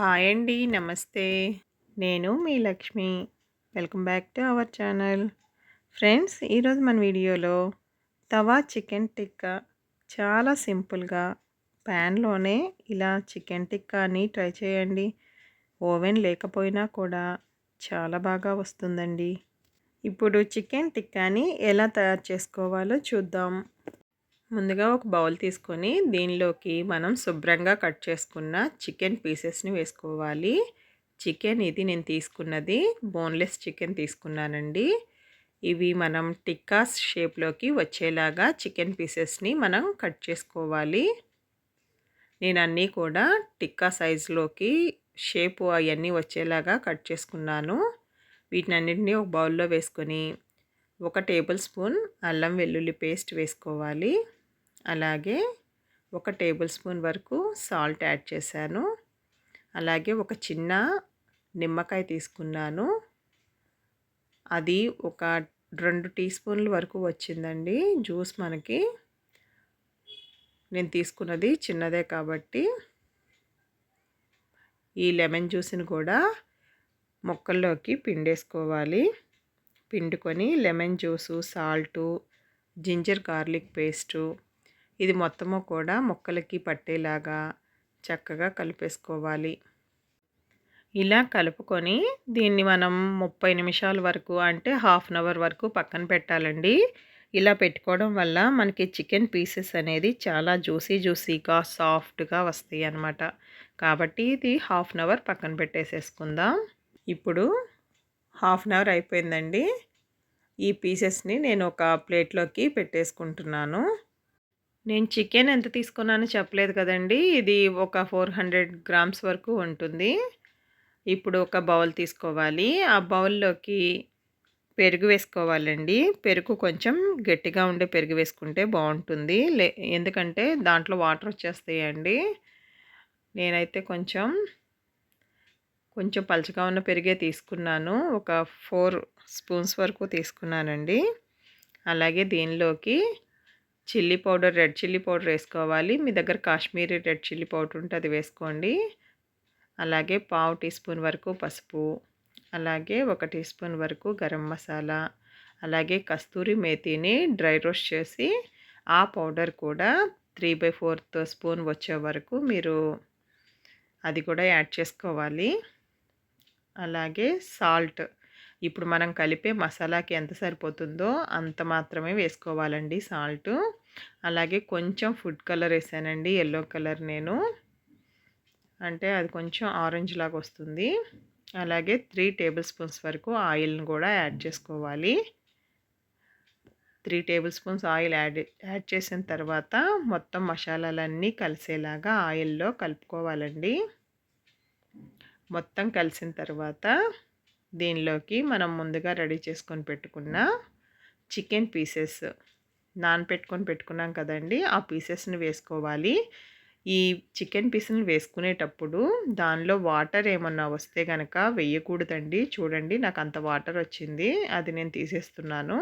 Hi అండి నమస్తే. నేను మీ Lakshmi. Welcome back to our channel. Friends ఈరోజు మన వీడియోలో తవా చికెన్ టిక్కా చాలా సింపుల్గా ప్యాన్లోనే ఇలా చికెన్ టిక్కాని ట్రై చేయండి. ఓవెన్ లేకపోయినా కూడా చాలా బాగా వస్తుందండి. ఇప్పుడు చికెన్ టిక్కాని ఎలా తయారు చేసుకోవాలో చూద్దాం. ముందుగా ఒక బౌల్ తీసుకొని దీనిలోకి మనం శుభ్రంగా కట్ చేసుకున్న చికెన్ పీసెస్ని వేసుకోవాలి. చికెన్ ఇది నేను తీసుకున్నది. బోన్లెస్ చికెన్ తీసుకున్నానండి. ఇవి మనం టిక్కాస్ షేప్లోకి వచ్చేలాగా చికెన్ పీసెస్ని మనం కట్ చేసుకోవాలి. నేను అన్నీ కూడా టిక్కా సైజులోకి షేపు అవన్నీ వచ్చేలాగా కట్ చేసుకున్నాను. వీటిని అన్నింటినీ ఒక బౌల్లో వేసుకొని ఒక టేబుల్ స్పూన్ అల్లం వెల్లుల్లి పేస్ట్ వేసుకోవాలి. అలాగే ఒక టేబుల్ స్పూన్ వరకు సాల్ట్ యాడ్ చేశాను. అలాగే ఒక చిన్న నిమ్మకాయ తీసుకున్నాను. అది ఒక రెండు టీ స్పూన్ల వరకు వచ్చిందండి జ్యూస్ మనకి. నేను తీసుకున్నది చిన్నదే కాబట్టి. ఈ లెమన్ జ్యూస్ని కూడా మొక్కల్లోకి పిండేసుకోవాలి. పిండుకొని lemon juice salt ginger garlic paste ఇది మొత్తము కూడా మొక్కలకి పట్టేలాగా చక్కగా కలిపేసుకోవాలి. ఇలా కలుపుకొని దీన్ని మనం ముప్పై నిమిషాల వరకు అంటే హాఫ్ అన్ అవర్ వరకు పక్కన పెట్టాలండి. ఇలా పెట్టుకోవడం వల్ల మనకి చికెన్ పీసెస్ అనేది చాలా జ్యూసీ జ్యూసీగా సాఫ్ట్గా వస్తాయి అన్నమాట. కాబట్టి ఇది హాఫ్ అన్ అవర్ పక్కన పెట్టేసేసుకుందాం. ఇప్పుడు హాఫ్ అన్ అవర్ అయిపోయిందండి. ఈ పీసెస్ని నేను ఒక ప్లేట్లోకి పెట్టేసుకుంటున్నాను. నేను చికెన్ ఎంత తీసుకున్నానో చెప్పలేదు కదండి. ఇది ఒక ఫోర్ హండ్రెడ్ గ్రామ్స్ వరకు ఉంటుంది. ఇప్పుడు ఒక బౌల్ తీసుకోవాలి. ఆ బౌల్లోకి పెరుగు వేసుకోవాలండి. పెరుగు కొంచెం గట్టిగా ఉండే పెరుగు వేసుకుంటే బాగుంటుంది. లే ఎందుకంటే దాంట్లో వాటర్ వచ్చేస్తాయండి. నేనైతే కొంచెం కొంచెం పలచగా ఉన్న పెరిగే తీసుకున్నాను. ఒక ఫోర్ స్పూన్స్ వరకు తీసుకున్నానండి. అలాగే దీనిలోకి chilli powder red chilli powder వేసుకోవాలి. మీ దగ్గర కాశ్మీరీ రెడ్ చిల్లీ పౌడర్ ఉంటే అది వేసుకోండి. అలాగే పావు టీ స్పూన్ వరకు పసుపు అలాగే ఒక టీ స్పూన్ వరకు గరం మసాలా అలాగే కస్తూరి మేతిని డ్రై రోస్ట్ చేసి ఆ పౌడర్ కూడా త్రీ బై ఫోర్త్ స్పూన్ వచ్చే వరకు మీరు అది కూడా యాడ్ చేసుకోవాలి. అలాగే సాల్ట్. ఇప్పుడు మనం కలిపే మసాలాకి ఎంత సరిపోతుందో అంత మాత్రమే వేసుకోవాలండి సాల్ట్. అలాగే కొంచెం ఫుడ్ కలర్ వేసానండి ఎల్లో కలర్ నేను. అంటే అది కొంచెం ఆరెంజ్ లాగా వస్తుంది. అలాగే త్రీ టేబుల్ స్పూన్స్ వరకు ఆయిల్ని కూడా యాడ్ చేసుకోవాలి. Three tablespoons oil add add చేసిన తర్వాత మొత్తం మసాలాలన్నీ కలిసేలాగా ఆయిల్లో కలుపుకోవాలండి. మొత్తం కలిసిన తర్వాత దీనిలోకి మనం ముందుగా రెడీ చేసుకొని పెట్టుకున్న చికెన్ పీసెస్ నానపెట్టుకొని పెట్టుకున్నాం కదండి. ఆ పీసెస్ని వేసుకోవాలి. ఈ చికెన్ పీస్ని వేసుకునేటప్పుడు దానిలో వాటర్ ఏమన్నా వస్తే కనుక వేయకూడదండి. చూడండి నాకు అంత వాటర్ వచ్చింది. అది నేను తీసేస్తున్నాను.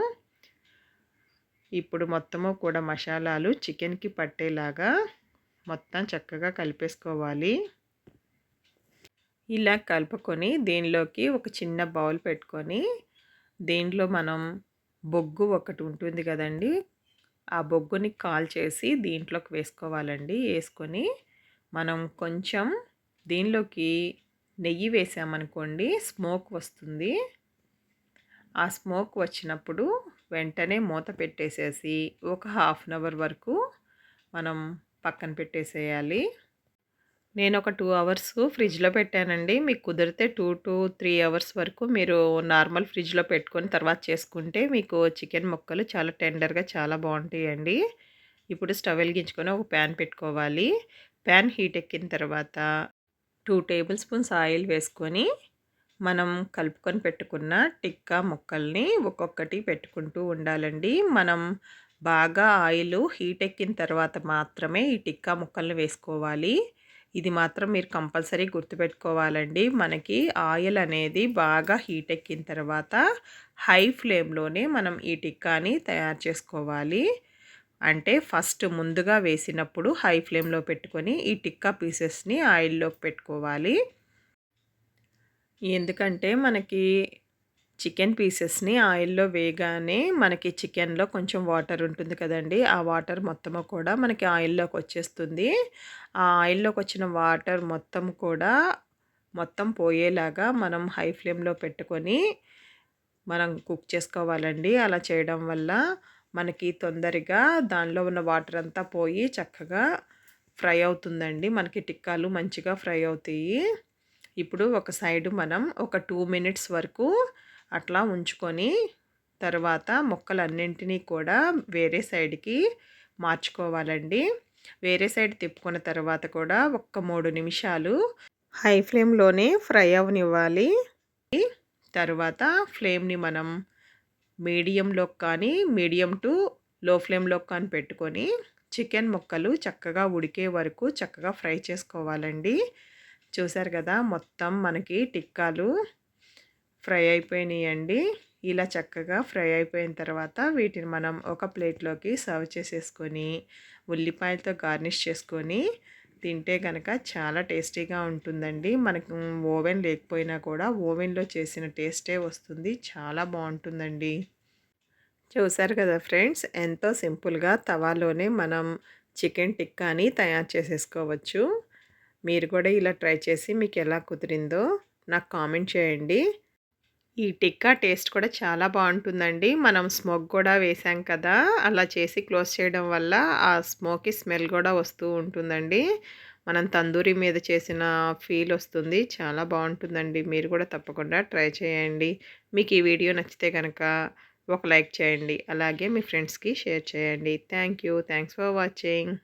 ఇప్పుడు మొత్తము కూడా మసాలాలు చికెన్కి పట్టేలాగా మొత్తం చక్కగా కలిపేసుకోవాలి. ఇలా కలుపుకొని దీనిలోకి ఒక చిన్న బౌల్ పెట్టుకొని దీంట్లో మనం బొగ్గు ఒకటి ఉంటుంది కదండి ఆ బొగ్గుని కాల్ చేసి దీంట్లోకి వేసుకోవాలండి. వేసుకొని మనం కొంచెం దీనిలోకి నెయ్యి వేసామనుకోండి స్మోక్ వస్తుంది. ఆ స్మోక్ వచ్చినప్పుడు వెంటనే మూత పెట్టేసేసి ఒక హాఫ్ అన్ అవర్ వరకు మనం పక్కన పెట్టేసేయాలి. నేను ఒక టూ అవర్స్ ఫ్రిడ్జ్లో పెట్టానండి. మీకు కుదిరితే టూ టు త్రీ అవర్స్ వరకు మీరు నార్మల్ ఫ్రిడ్జ్లో పెట్టుకొని తర్వాత చేసుకుంటే మీకు చికెన్ ముక్కలు చాలా టెండర్గా చాలా బాగుంటాయండి. ఇప్పుడు స్టవ్ వెలిగించుకొని ఒక ప్యాన్ పెట్టుకోవాలి. ప్యాన్ హీట్ ఎక్కిన తర్వాత టూ టేబుల్ స్పూన్స్ ఆయిల్ వేసుకొని మనం కలుపుకొని పెట్టుకున్న టిక్కా ముక్కల్ని ఒక్కొక్కటి పెట్టుకుంటూ ఉండాలండి. మనం బాగా ఆయిల్ హీట్ ఎక్కిన తర్వాత మాత్రమే ఈ టిక్కా ముక్కల్ని వేసుకోవాలి. ఇది మాత్రం మీరు కంపల్సరీ గుర్తుపెట్టుకోవాలండి. మనకి ఆయిల్ అనేది బాగా హీట్ ఎక్కిన తర్వాత హై ఫ్లేమ్లోనే మనం ఈ టిక్కాని తయారు చేసుకోవాలి. అంటే ఫస్ట్ ముందుగా వేసినప్పుడు హై ఫ్లేమ్లో పెట్టుకొని ఈ టిక్కా పీసెస్ని ఆయిల్లోకి పెట్టుకోవాలి. ఎందుకంటే మనకి చికెన్ పీసెస్ని ఆయిల్లో వేయగానే మనకి చికెన్లో కొంచెం వాటర్ ఉంటుంది కదండి ఆ వాటర్ మొత్తము కూడా మనకి ఆయిల్లోకి వచ్చేస్తుంది. ఆ ఆయిల్లోకి వచ్చిన వాటర్ మొత్తం కూడా మొత్తం పోయేలాగా మనం హై ఫ్లేమ్లో పెట్టుకొని మనం కుక్ చేసుకోవాలండి. అలా చేయడం వల్ల మనకి తొందరగా దానిలో ఉన్న వాటర్ అంతా పోయి చక్కగా ఫ్రై అవుతుందండి. మనకి టిక్కాలు మంచిగా ఫ్రై అవుతాయి. ఇప్పుడు ఒక సైడు మనం ఒక టూ మినిట్స్ వరకు అట్లా ఉంచుకొని తర్వాత మొక్కలన్నింటినీ కూడా వేరే సైడ్కి మార్చుకోవాలండి. వేరే సైడ్ తిప్పుకున్న తర్వాత కూడా ఒక్క మూడు నిమిషాలు హై ఫ్లేమ్లోనే ఫ్రై అవనివ్వాలి. తర్వాత ఫ్లేమ్ని మనం మీడియంలో కానీ మీడియం టు లో ఫ్లేమ్లో కానీ పెట్టుకొని చికెన్ ముక్కలు చక్కగా ఉడికే వరకు చక్కగా ఫ్రై చేసుకోవాలండి. చూసారు కదా మొత్తం మనకి టిక్కాలు ఫ్రై అయిపోయినాయండి. ఇలా చక్కగా ఫ్రై అయిపోయిన తర్వాత వీటిని మనం ఒక ప్లేట్లోకి సర్వ్ చేసేసుకొని ఉల్లిపాయలతో గార్నిష్ చేసుకొని తింటే కనుక చాలా టేస్టీగా ఉంటుందండి. మనకు ఓవెన్ లేకపోయినా కూడా ఓవెన్లో చేసిన టేస్టే వస్తుంది. చాలా బాగుంటుందండి. చూసారు కదా ఫ్రెండ్స్ ఎంతో సింపుల్గా తవాలోనే మనం చికెన్ టిక్కాని తయారు చేసేసుకోవచ్చు. మీరు కూడా ఇలా ట్రై చేసి మీకు ఎలా కుదిరిందో నాకు కామెంట్ చేయండి. ఈ టిక్కా టేస్ట్ కూడా చాలా బాగుంటుందండి. మనం స్మోక్ కూడా వేసాం కదా! అలా చేసి క్లోజ్ చేయడం వల్ల ఆ స్మోకీ స్మెల్ కూడా వస్తూ ఉంటుందండి. మనం తందూరి మీద చేసిన ఫీల్ వస్తుంది. చాలా బాగుంటుందండి. మీరు కూడా తప్పకుండా ట్రై చేయండి. మీకు ఈ వీడియో నచ్చితే కనుక ఒక లైక్ చేయండి. అలాగే మీ ఫ్రెండ్స్కి షేర్ చేయండి. Thank you. Thanks for watching.